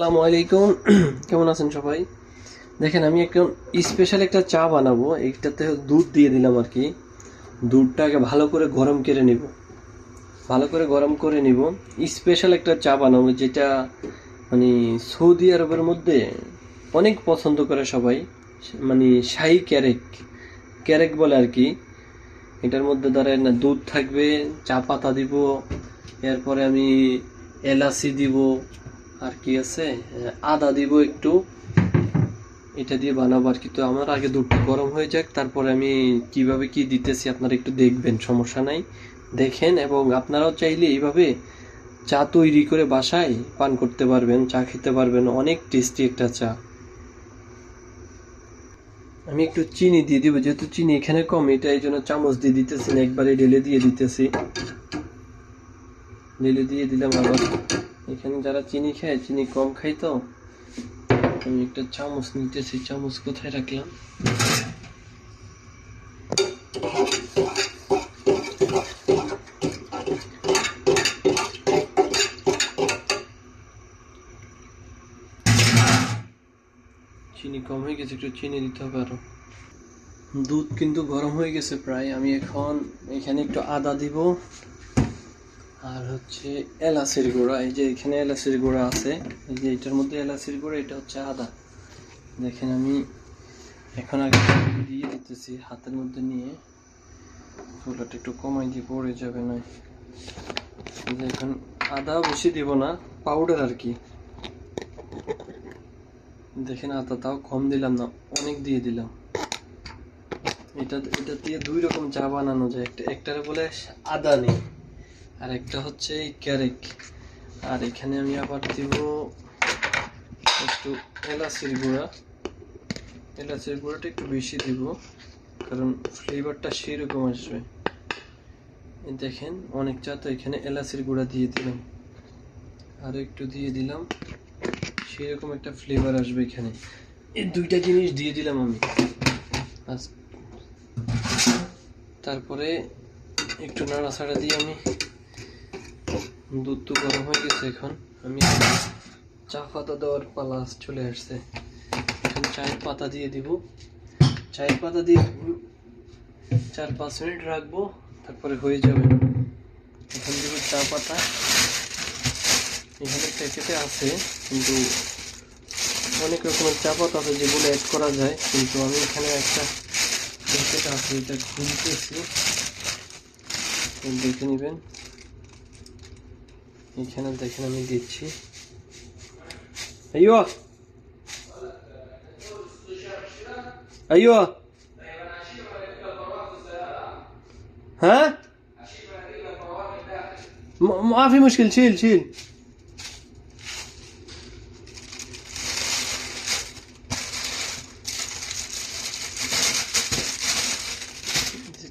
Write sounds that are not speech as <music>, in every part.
আসসালামু আলাইকুম। <clears throat> কেমন আছেন সবাই? দেখেন, আমি একটা স্পেশাল একটা চা বানাবো। এইটাতে দুধ দিয়ে দিলাম আর কি। দুধটাকে ভালো করে গরম করে নিব। ভালো করে গরম করে নিব। স্পেশাল একটা চা বানাবো, যেটা মানে সৌদি আরবের মধ্যে অনেক পছন্দ করে সবাই। মানে শাহি ক্যারেক। ক্যারেক বলে আর কি। এটার মধ্যে ধরেন দুধ থাকবে, চা পাতা দিব। এরপরে আমি এলাচি দিব। আর কি আছে? আদা দিব একটু। এটা দিয়ে বানাবো আর কি। তো আমার আগে দুধটা গরম হয়ে যাক, তারপরে আমি কীভাবে কি দিতেছি আপনারা একটু দেখবেন, সমস্যা নাই। দেখেন, এবং আপনারাও চাইলে এইভাবে চা তৈরি করে বাসায় পান করতে পারবেন, চা খেতে পারবেন। অনেক টেস্টি একটা চা। আমি একটু চিনি দিয়ে দিব, যেহেতু চিনি এখানে কম, এটা এই জন্য চামচ দিয়ে দিতেছি না, একবারে ঢেলে দিয়ে দিতেছি। ঢেলে দিয়ে দিলাম আবার। এখানে যারা চিনি খায়, চিনি কম খাই তো, আমি একটা চামচ নিতেছি, চামচ কোথায় রাখলাম? চিনি কম হয়ে গেছে, একটু চিনি দিতে হবে আরও। দুধ কিন্তু গরম হয়ে গেছে প্রায়, আমি এখন এখানে একটু আদা দিব। আর হচ্ছে এলাচের গুঁড়া, এই যে এখানে এলাচের গুঁড়া আছে, এই যে এটার মধ্যে এলাচের গুঁড়া, এটা হচ্ছে আদা। দেখেন আমি এখন আগে দিয়ে দিতেছি, হাতের মধ্যে নিয়ে চুলাটা একটু কমাই দিয়ে পড়ে যাবে না। এখন আদা বেশি দিব না পাউডার আর কি। দেখেন আদা তাও কম দিলাম না, অনেক দিয়ে দিলাম। এটা এটা দিয়ে দুই রকম চা বানানো যায়, একটা, একটারে বলে আদা নেই। আর একটা হচ্ছে ক্যারেক। আর এখানে আমি আবার দিব একটু এলাচির গুঁড়া। এলাচির গুঁড়াটা একটু বেশি দিব, কারণ ফ্লেভারটা সেরকম আসবে। দেখেন, অনেক চা তো এখানে এলাচির গুঁড়া দিয়ে দিলাম। আর একটু দিয়ে দিলাম, সেরকম একটা ফ্লেভার আসবে এখানে। এই দুইটা জিনিস দিয়ে দিলাম আমি। তারপরে একটু নাড়াচাড়া দিয়ে আমি দুধ তো গরম হয়ে গেছে এখন। আমি চা পাতা দেওয়ার পালা চলে আসছে। এখন চায়ের পাতা দিয়ে দিব। চায়ের পাতা দিয়ে চার পাঁচ মিনিট রাখব, তারপরে হয়ে যাবে। এখন দিব চা পাতা। এখানে প্যাকেটে আছে, কিন্তু অনেক রকমের চা পাতা আছে যেগুলো অ্যাড করা যায়, কিন্তু আমি এখানে একটা প্যাকেট আছে, এটা খুলতেছি। দেখে নেবেন। এখানে দেখেন আমি দিচ্ছি ايوه ايوه ها ما ما في مشكلة شيل شيل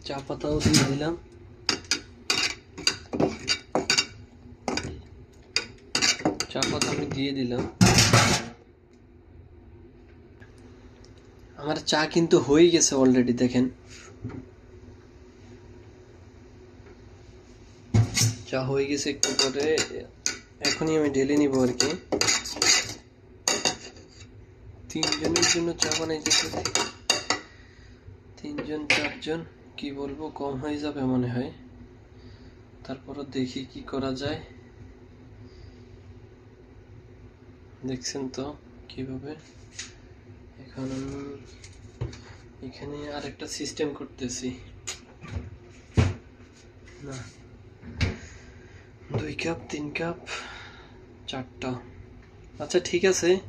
চা পাতাও দিয়ে দিলাম চা পাতা আমি দিয়ে দিলাম। আমার চা কিন্তু হয়ে গেছে অলরেডি দেখেন। চা হয়ে গেছে একটু পরে, এখনই আমি ঢেলে নিব আর কি। তিনজনের জন্য চা বানাইতেছে। তিনজন, চারজন, কি বলব, কম হয়ে যাবে মনে হয়। তারপরও দেখি কি করা যায়। দেখছেন তো কীভাবে? এখন আমি এখানে আরেকটা সিস্টেম করতেছি। না। দুই কাপ তিন কাপ চারটা। আচ্ছা ঠিক আছে।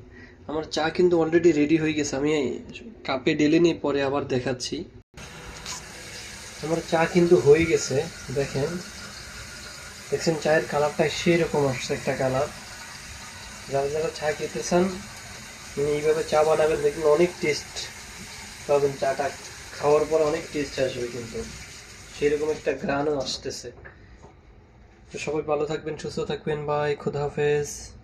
আমার চা কিন্তু অলরেডি রেডি হয়ে গেছে। আমি কাপে ঢেলে নিয়ে পরে আবার দেখাচ্ছি। আমার চা কিন্তু হয়ে গেছে। দেখেন। দেখছেন, চায়ের কালারটা সেরকম আসছে একটা কালার যারা যারা চা খেতে চান এইভাবে চা বানাবেন, দেখবেন অনেক টেস্ট পাবেন। চাটা খাওয়ার পর অনেক টেস্ট আসবে কিন্তু। সেরকম একটা গ্রানও আসতেছে। তো সবাই ভালো থাকবেন, সুস্থ থাকবেন। বাই, খুদা হাফেজ।